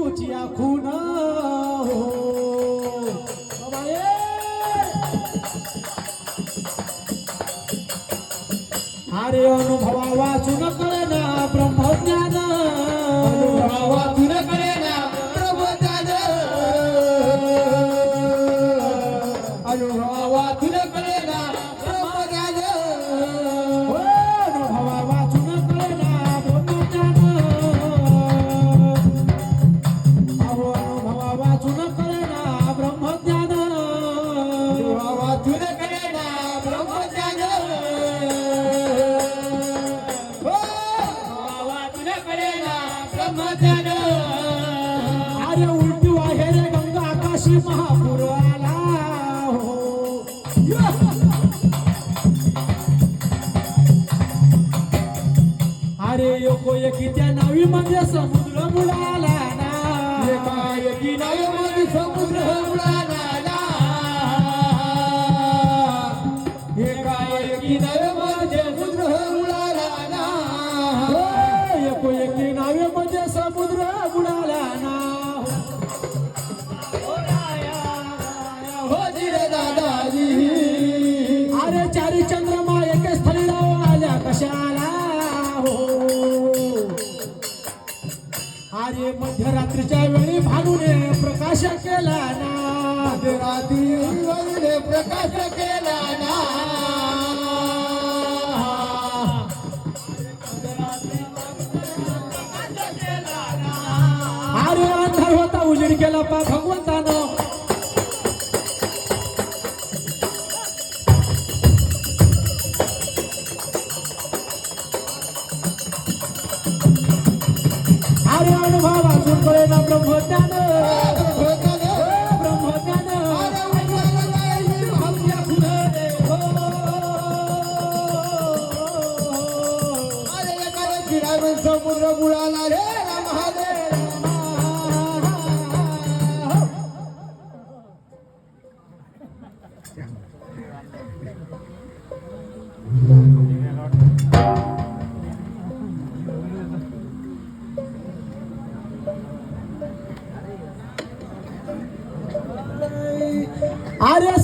गुरुची खून हो. बाबा ए! अरे अनुभवा वाचून कळना ब्रह्मज्ञान. वाचून कळेना. अरे उलटी आहे रे गंगा आकाशी महापूर आला हो. अरे योको एकीच्या नावी म्हणजे समुद्र बुडाला ना. एका एकी नावी म्हणजे समुद्र बुडाला अरे मध्यरात्रीच्या वेळी भानुने प्रकाश केला ना रात्री प्रकाश केला ना अरे अंधार होता उजेड केला पा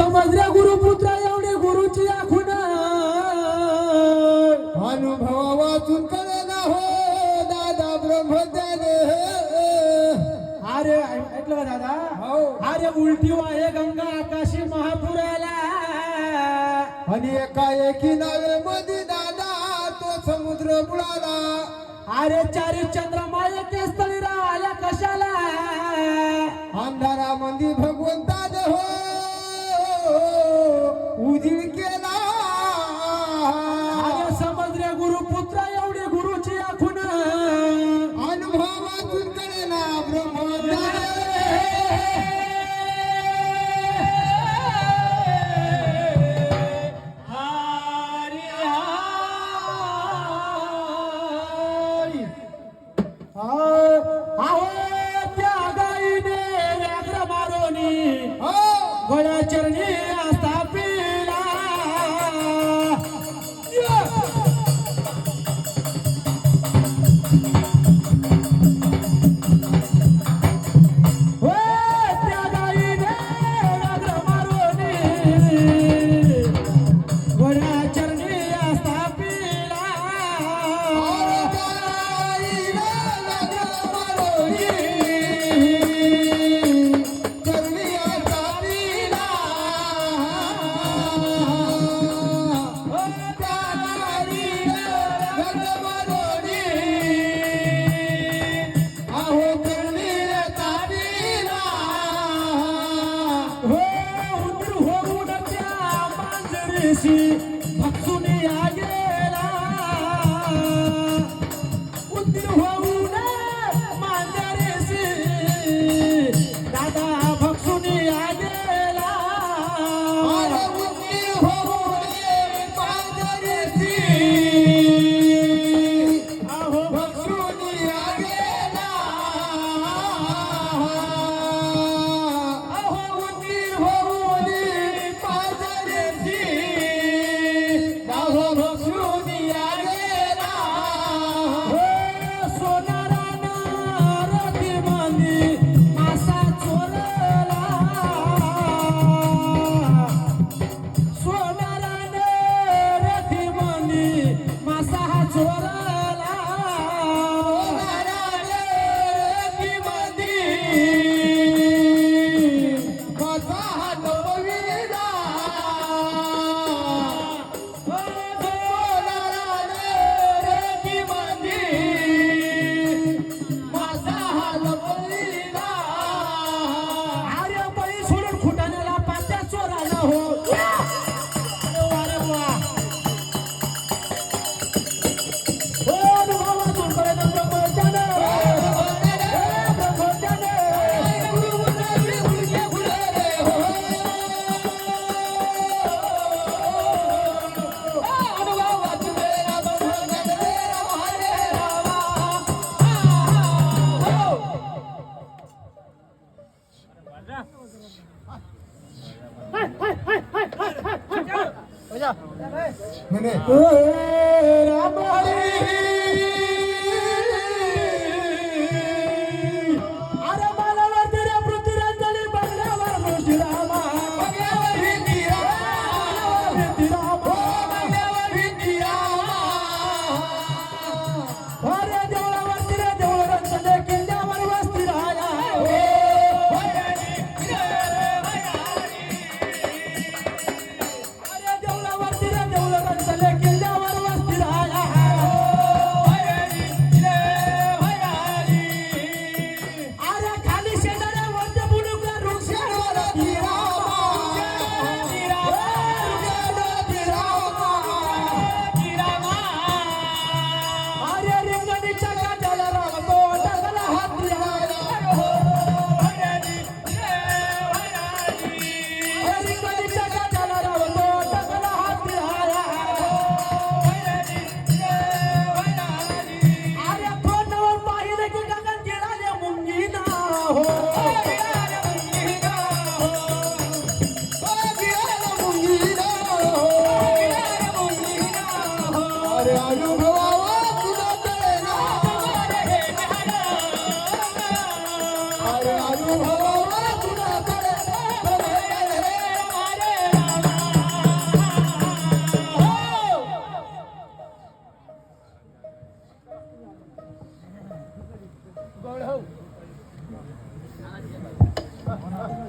समजल्या गुरुपुत्र एवढे गुरुची आखून. अनुभव वाचून कळे ना हो दादा ब्रह्मज्ञान. अरे ऐकलं का दादा? हो. अरे उलटी वाहे गंगा आकाशी महापुराला. आणि एकाएकी नावे मध्ये दादा तो समुद्र बुडाला. अरे चारी चंद्रमा एके स्थळी राहिल्या कशाला? अंधारामध्ये भगवंताने हो Nenê. Ô, Ramon!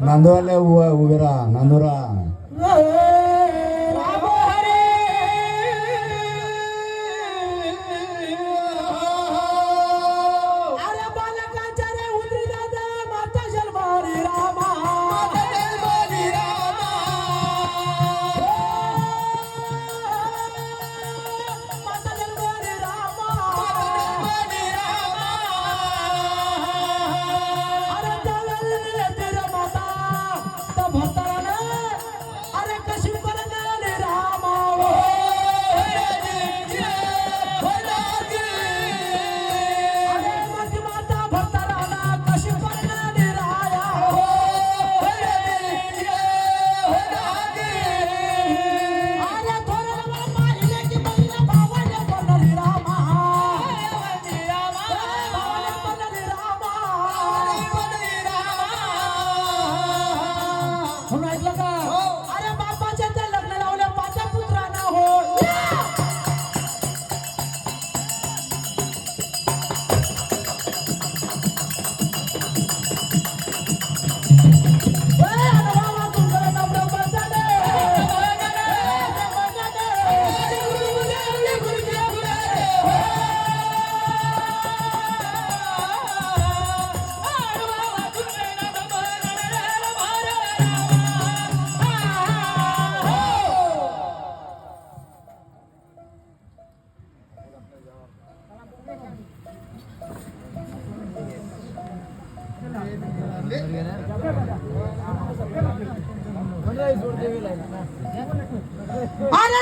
नांदवाले उभे राहा नांदोरा अरे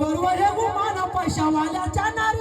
बरोबर हा अहो रे गुमान पैशावाल्याच्या नारीले